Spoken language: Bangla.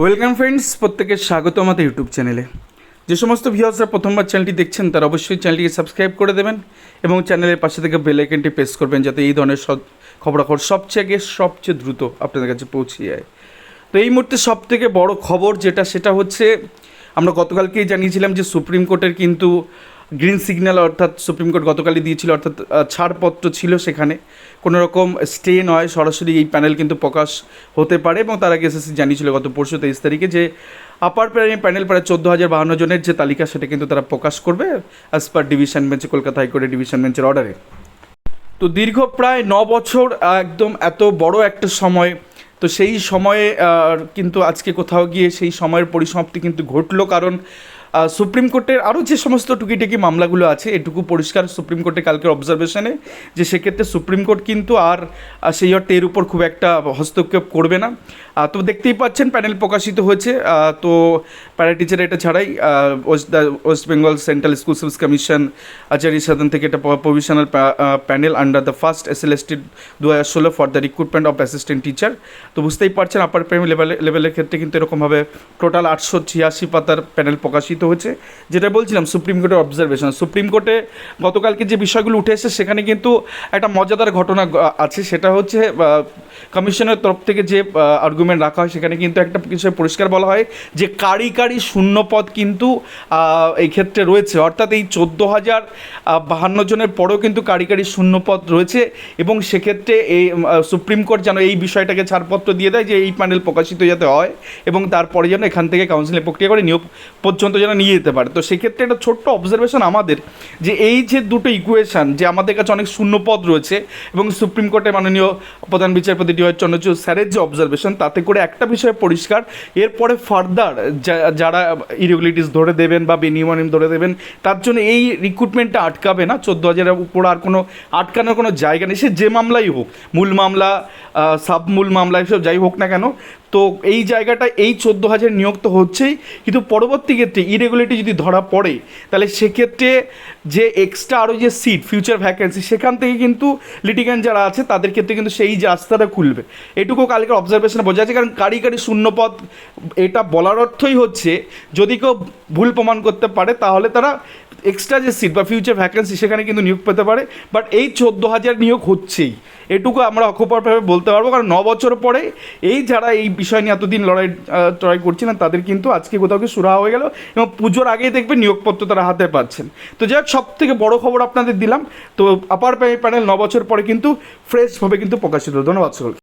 ওয়েলকাম ফ্রেন্ডস প্রত্যেকের স্বাগত আমাদের ইউটিউব চ্যানেলে যে সমস্ত ভিউয়ার্সরা প্রথমবার চ্যানেলটি দেখছেন, তারা অবশ্যই চ্যানেলটিকে সাবস্ক্রাইব করে দেবেন এবং চ্যানেলের পাশে থেকে বেল আইকনটি প্রেস করবেন যাতে এই ধরনের সব খবরাখবর সবচেয়ে আগে, সবচেয়ে দ্রুত আপনাদের কাছে পৌঁছে যায়। তো এই মুহূর্তে সব থেকে বড় খবর যেটা, সেটা হচ্ছে আমরা গতকালকেই জানিয়েছিলাম যে সুপ্রিম কোর্টের কিন্তু গ্রিন সিগন্যাল অর্থাৎ সুপ্রিম কোর্ট গতকালই দিয়েছিল, অর্থাৎ ছাড়পত্র ছিল সেখানে। কোনো রকম স্টে নয়, সরাসরি এই প্যানেল কিন্তু প্রকাশ হতে পারে এবং তার আগে এসএসসি জানিয়েছিল গত পরশু তেইশ তারিখে যে আপার প্যানেল প্রায় চোদ্দ হাজার বাহান্ন জনের যে তালিকা সেটা কিন্তু তারা প্রকাশ করবে অ্যাজ পার ডিভিশন বেঞ্চে কলকাতা হাইকোর্টের ডিভিশন বেঞ্চের অর্ডারে তো দীর্ঘ প্রায় ন বছর একদম এত বড় একটা সময়, তো সেই সময়ে কিন্তু আজকে কোথাও গিয়ে সেই সময়ের পরিসমাপ্তি কিন্তু ঘটলো কারণ সুপ্রিম কোর্টের আরও যে সমস্ত টুকিটাকি মামলাগুলো আছে, এটুকু পরিষ্কার সুপ্রিম কোর্টে কালকের অবজারভেশনে যে সেক্ষেত্রে সুপ্রিম কোর্ট কিন্তু আর সেই অর্থে এর উপর খুব একটা হস্তক্ষেপ করবে না। তো দেখতেই পাচ্ছেন প্যানেল প্রকাশিত হয়েছে। তো প্যারা টিচার এটা ছাড়াই west west Bengal central school service commission Acharya Sadan থেকে একটা provisional panel under the first S L S T দু হাজার ষোলো for the recruitment of assistant teacher তো বুঝতেই পারছেন আপার প্রাইমারি লেভেলে লেভেলের ক্ষেত্রে কিন্তু এরকমভাবে টোটাল আটশো ছিয়াশি পাতার প্যানেল প্রকাশিত হয়েছে যেটা বলছিলাম সুপ্রিম কোর্টের অবজারভেশন সুপ্রিম কোর্টে গতকালকে যে বিষয়গুলো উঠে এসেছে সেখানে কিন্তু একটা মজাদার ঘটনা আছে। সেটা হচ্ছে কমিশনের তরফ থেকে যে আর্গুমেন্ট রাখা হয় সেখানে কিন্তু একটা বিষয় পরিষ্কার বলা হয় যে কারি কারি শূন্যপদ কিন্তু আহ, এই ক্ষেত্রে রয়েছে। অর্থাৎ এই চোদ্দ হাজার বাহান্ন জনের পরেও কিন্তু কারি কারি শূন্যপদ রয়েছে এবং সেক্ষেত্রে এই সুপ্রিম কোর্ট যেন এই বিষয়টাকে ছাড়পত্র দিয়ে দেয় যে এই প্যানেল প্রকাশিত যাতে হয় এবং তারপরে যেন এখান থেকে কাউন্সিলিং প্রক্রিয়া করে নিয়োগ পর্যন্ত যেন নিয়ে যেতে পারে। তো সেক্ষেত্রে একটা ছোট্ট অবজারভেশন আমাদের যে এই যে দুটো ইকুয়েশন যে আমাদের কাছে অনেক শূন্যপদ রয়েছে এবং সুপ্রিম কোর্টের মাননীয় প্রধান বিচারপতি ডি ওয়াই চন্দ্রচূড় স্যারের যে অবজারভেশন তাতে করে একটা বিষয় পরিষ্কার, এরপরে ফার্দার যারা ইরেগুলিটিস ধরে দেবেন বা বেনিয়ম ধরে দেবেন, তার জন্য এই রিক্রুটমেন্টটা আটকাবে না। চোদ্দ হাজারের উপর আর কোনো, আটকানোর কোনো জায়গা নেই। সে যে মামলাই হোক, মূল মামলা সাব মূল মামলা এসব যাই হোক না কেন, তো এই জায়গাটা এই চোদ্দ হাজার নিয়োগ তো হচ্ছেই। কিন্তু পরবর্তী ক্ষেত্রে ইরেগুলিটি যদি ধরা পড়ে, তাহলে সেক্ষেত্রে যে এক্সট্রা আরও যে সিট ফিউচার ভ্যাকেন্সি সেখান থেকে কিন্তু লিটিগ্যান্ট যারা আছে, তাদের ক্ষেত্রে কিন্তু সেই রাস্তাটা খুলবে। এটুকু কালকে অবজারভেশনে বোঝা যাচ্ছে, কারণ কারি কারি শূন্যপদ, এটা বলার অর্থই হচ্ছে, যদি কেউ ভুল প্রমাণ করতে পারে, তাহলে তারা এক্সট্রা যে সিট বা ফিউচার ভ্যাকেন্সি সেখানে কিন্তু নিয়োগ পেতে পারে বাট এই চোদ্দ হাজার নিয়োগ হচ্ছেই। এটুকু আমরা অক্ষপরভাবে বলতে পারব, কারণ ন বছর পরে এই যারা এই বিষয় নিয়ে এতদিন লড়াই টড়াই করছিলেন, তাদের কিন্তু আজকে কোথাও কি সুরাহা হয়ে গেল এবং পুজোর আগেই দেখবে নিয়োগপত্র তারা হাতে পাচ্ছেন। তো যাই হোক সব থেকে বড় খবর আপনাদের দিলাম। তো আপার প্যানেল ন বছর পরে কিন্তু ফ্রেশভাবে কিন্তু প্রকাশিত। ধন্যবাদ সকলকে।